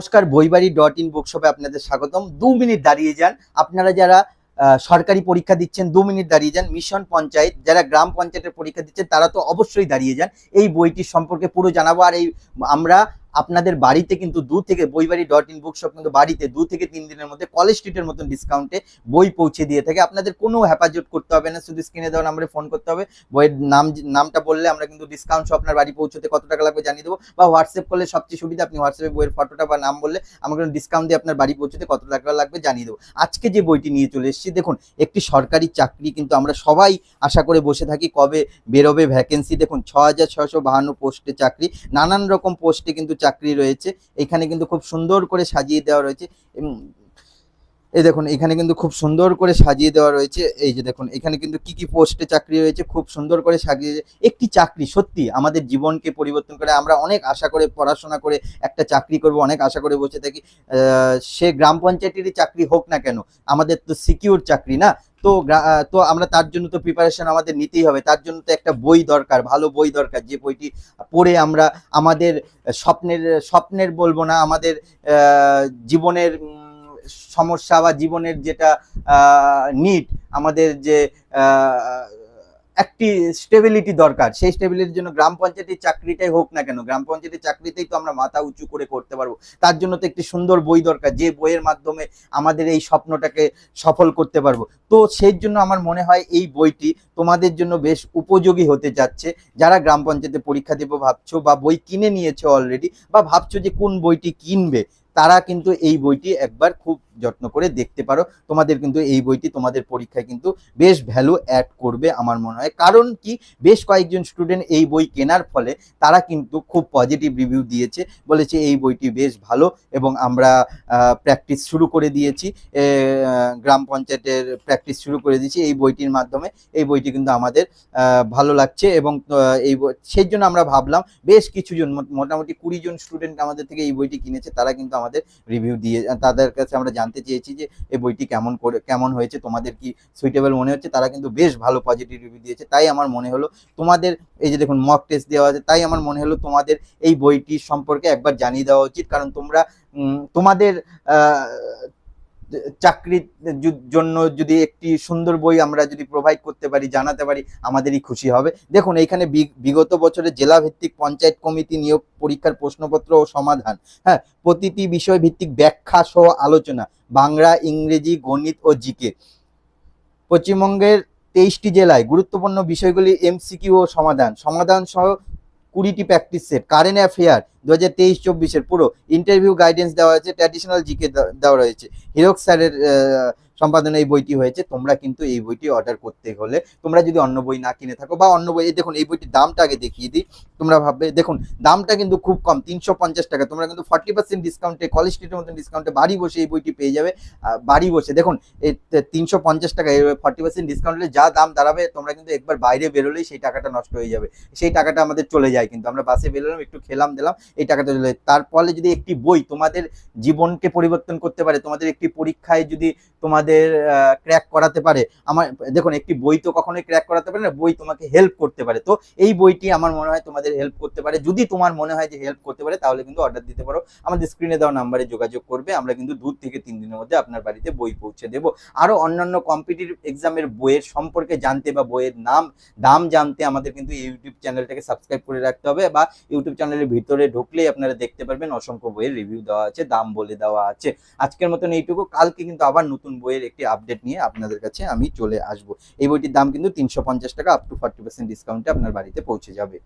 নমস্কার, বইবাড়ি dot in বুকশপে আপনাদের স্বাগতম। দু মিনিট দাঁড়িয়ে যান। আপনারা যারা সরকারি পরীক্ষা দিচ্ছেন, দু মিনিট দাঁড়িয়ে যান। মিশন পঞ্চায়েত, যারা গ্রাম পঞ্চায়েতের পরীক্ষা দিচ্ছেন, তারা তো অবশ্যই দাঁড়িয়ে যান। এই বইটির সম্পর্কে পুরো জানাব। আর এই আমরা আপনাদের বাড়িতে কিন্তু দু থেকে বইবাড়ি ডট ইন বুকশপ কিন্তু বাড়িতে দু থেকে তিন দিনের মধ্যে কলেজ স্ট্রিটের মতন ডিসকাউন্টে বই পৌঁছে দিয়ে থাকে। আপনাদের কোনো হেফাজত করতে হবে না, শুধু স্ক্রিনে দেওয়া নাম্বারে ফোন করতে হবে। বইয়ের নাম, নামটা বললে আমরা কিন্তু ডিসকাউন্ট সহ আপনার বাড়ি পৌঁছতে কত টাকা লাগবে জানিয়ে দেবো। বা হোয়াটসঅ্যাপ করলে সবচেয়ে সুবিধা, আপনি হোয়াটসঅ্যাপে বইয়ের ফটোটা বা নাম বললে আমাকে ডিসকাউন্ট দিয়ে আপনার বাড়ি পৌঁছতে কত টাকা লাগবে জানিয়ে দেবো। আজকে যে বইটি নিয়ে চলে এসেছি, দেখুন, একটি সরকারি চাকরি কিন্তু আমরা সবাই আশা করে বসে থাকি কবে বেরোবে ভ্যাকেন্সি দেখুন ছ হাজার ছশো বাহান্ন পোস্টে চাকরি। নানান রকম পোস্টে কিন্তু চাকরি রয়েছে। এখানে কিন্তু খুব সুন্দর করে সাজিয়ে দেওয়া রয়েছে। এই দেখুন, এখানে কিন্তু খুব সুন্দর করে সাজিয়ে দেওয়া রয়েছে। এই যে দেখুন, এখানে কিন্তু কি কি পোস্টে চাকরি রয়েছে, খুব সুন্দর করে সাজিয়ে একটি চাকরি, সত্যি, আমাদের জীবনকে পরিবর্তন করে আমরা অনেক আশা করে পড়াশোনা করে একটা চাকরি করব, অনেক আশা করে বসে থাকি। সে গ্রাম পঞ্চায়েতেরই চাকরি হোক না কেন, আমাদের তো সিকিউর চাকরি না? তো তো আমরা তার জন্য তো প্রিপারেশন আমাদের নিতেই হবে। তার জন্য তো একটা বই দরকার, ভালো বই দরকার। যে বইটি পড়ে আমরা আমাদের স্বপ্নের স্বপ্নের বলব না, আমাদের জীবনের সমস্যা বা জীবনের যেটা নিট আমাদের যে একটি স্টেবিলিটি দরকার। সেই স্টেবিলিটির জন্য গ্রাম পঞ্চায়েতের চাকরিটাই হোক না কেন, গ্রাম পঞ্চায়েতের চাকরিতেই তো আমরা মাথা উঁচু করে করতে পারব। তার জন্য তো একটি সুন্দর বই দরকার, যে বইয়ের মাধ্যমে আমাদের এই স্বপ্নটাকে সফল করতে পারব। তো সেই জন্য আমার মনে হয় এই বইটি তোমাদের জন্য বেশ উপযোগী হতে যাচ্ছে। যারা গ্রাম পঞ্চায়েতে পরীক্ষা দেবো ভাবছ বা বই কিনে নিয়েছো অলরেডি বা ভাবছ যে কোন বইটি কিনবে, তারা কিন্তু এই বইটি একবার খুব যত্ন করে দেখতে পারো। তোমাদের কিন্তু এই বইটি তোমাদের পরীক্ষায় কিন্তু বেশ ভ্যালু অ্যাড করবে আমার মনে হয়। কারণ কি? বেশ কয়েকজন স্টুডেন্ট এই বই কেনার ফলে তারা কিন্তু খুব পজিটিভ রিভিউ দিয়েছে, বলেছে এই বইটি বেশ ভালো এবং আমরা প্র্যাকটিস শুরু করে দিয়েছি। গ্রাম পঞ্চায়েতের প্র্যাকটিস শুরু করে দিয়েছি এই বইটির মাধ্যমে। এই বইটি কিন্তু আমাদের ভালো লাগছে এবং এই সেই জন্য আমরা ভাবলাম বেশ কিছুজন, মোট- মোটামুটি কুড়ি জন স্টুডেন্ট আমাদের থেকে এই বইটি কিনেছে। তারা কিন্তু আমাদের রিভিউ দিয়ে, তাদের কাছে আমরা চেয়েছি যে এই বইটি কেমন করে, কেমন হয়েছে, তোমাদের কি সুইটেবল মনে হচ্ছে? তারা কিন্তু বেশ ভালো পজিটিভ রিভিউ দিয়েছে। তাই আমার মনে হলো তোমাদের, এই যে দেখুন মক টেস্ট দেওয়া আছে, তাই আমার মনে হলো তোমাদের এই বইটি সম্পর্কে একবার জানিয়ে দেওয়া উচিত। কারণ তোমরা তোমাদের চাকরির জন্য যদি একটি সুন্দর বই আমরা যদি প্রোভাইড করতে পারি, জানাতে পারি, আমাদেরই খুশি হবে। দেখুন, এইখানে বি- বিগত বছরে জেলা ভিত্তিক পঞ্চায়েত কমিটি নিয়োগ পরীক্ষার প্রশ্নপত্র ও সমাধান। হ্যাঁ প্রতিটি বিষয় ভিত্তিক ব্যাখ্যা সহ আলোচনা, বাংলা, ইংরেজি, গণিত ও জিকে। পশ্চিমবঙ্গের তেইশটি জেলায় গুরুত্বপূর্ণ বিষয়গুলি এমসিকিউ ও সমাধান। সমাধান সহ কুড়িটি প্র্যাকটিস সেট কারেন্ট অ্যাফেয়ার দু হাজার তেইশ, চব্বিশের, পুরো ইন্টারভিউ গাইডেন্স দেওয়া হয়েছে ট্র্যাডিশনাল জিকে দেওয়া রয়েছে। হিরক স্যারের সম্পাদনে এই বইটি হয়েছে, তোমরা কিন্তু এই বইটি অর্ডার করতে হলে, তোমরা যদি অন্য বই না কিনে থাকো বা অন্য বই দেখুন, এই বইটির দামটা আগে দেখিয়ে দিই। তোমরা ভাববে, দেখুন, দামটা কিন্তু খুব কম, তিনশো পঞ্চাশ টাকা। তোমরা কিন্তু ফর্টি পার্সেন্ট ডিসকাউন্টে কলেজ স্ট্রিটের মতন ডিসকাউন্টে বাড়ি বসে এই বইটি পেয়ে যাবে। বাড়ি বসে, দেখুন এই তিনশো পঞ্চাশ টাকা ফর্টি পার্সেন্ট ডিসকাউন্টে যা দাম দাঁড়াবে, তোমরা কিন্তু একবার বাইরে বেরোলেই সেই টাকাটা নষ্ট হয়ে যাবে। সেই টাকাটা আমাদের চলে যায় কিন্তু, আমরা বাসে বেরোলাম, একটু খেলাম, দিলাম, এই টাকাটা চলে যায়। তার ফলে যদি একটি বই তোমাদের জীবনকে পরিবর্তন করতে পারে, তোমাদের একটি পরীক্ষায় যদি তোমাদের ক্র্যাক করাতে পারে, আমার, দেখুন, একটি বই তো কখনোই ক্র্যাক করাতে পারে না, বই তোমাকে হেল্প করতে পারে। তো এই বইটি আমার মনে হয় তোমাদের হেল্প করতে পারে। যদি তোমার মনে হয় যে হেল্প করতে পারে, তাহলে কিন্তু অর্ডার দিতে পারো। আমাদের স্ক্রিনে দেওয়া নাম্বারে যোগাযোগ করবে। আমরা কিন্তু দু থেকে তিন দিনের মধ্যে আপনার বাড়িতে বই পৌঁছে দেবো। আরও অন্যান্য কম্পিটিটিভ এক্সামের বইয়ের সম্পর্কে জানতে বা বইয়ের নাম, দাম জানতে আমাদের কিন্তু ইউটিউব চ্যানেলটাকে সাবস্ক্রাইব করে রাখতে হবে বা ইউটিউব চ্যানেলের ভিতরে ঢুকলেই আপনারা দেখতে পারবেন অসংখ্য বইয়ের রিভিউ দেওয়া আছে, দাম বলে দেওয়া আছে। আজকের মতন এইটুকু। কালকে কিন্তু আবার নতুন বইয়ের একটি আপডেট নিয়ে আপনাদের কাছে আমি চলে আসব। এই বইটির দাম কিন্তু তিনশো পঞ্চাশ টাকা আপ টু ফর্টি পার্সেন্ট ডিসকাউন্টে আপনার বাড়িতে পৌঁছে যাবে।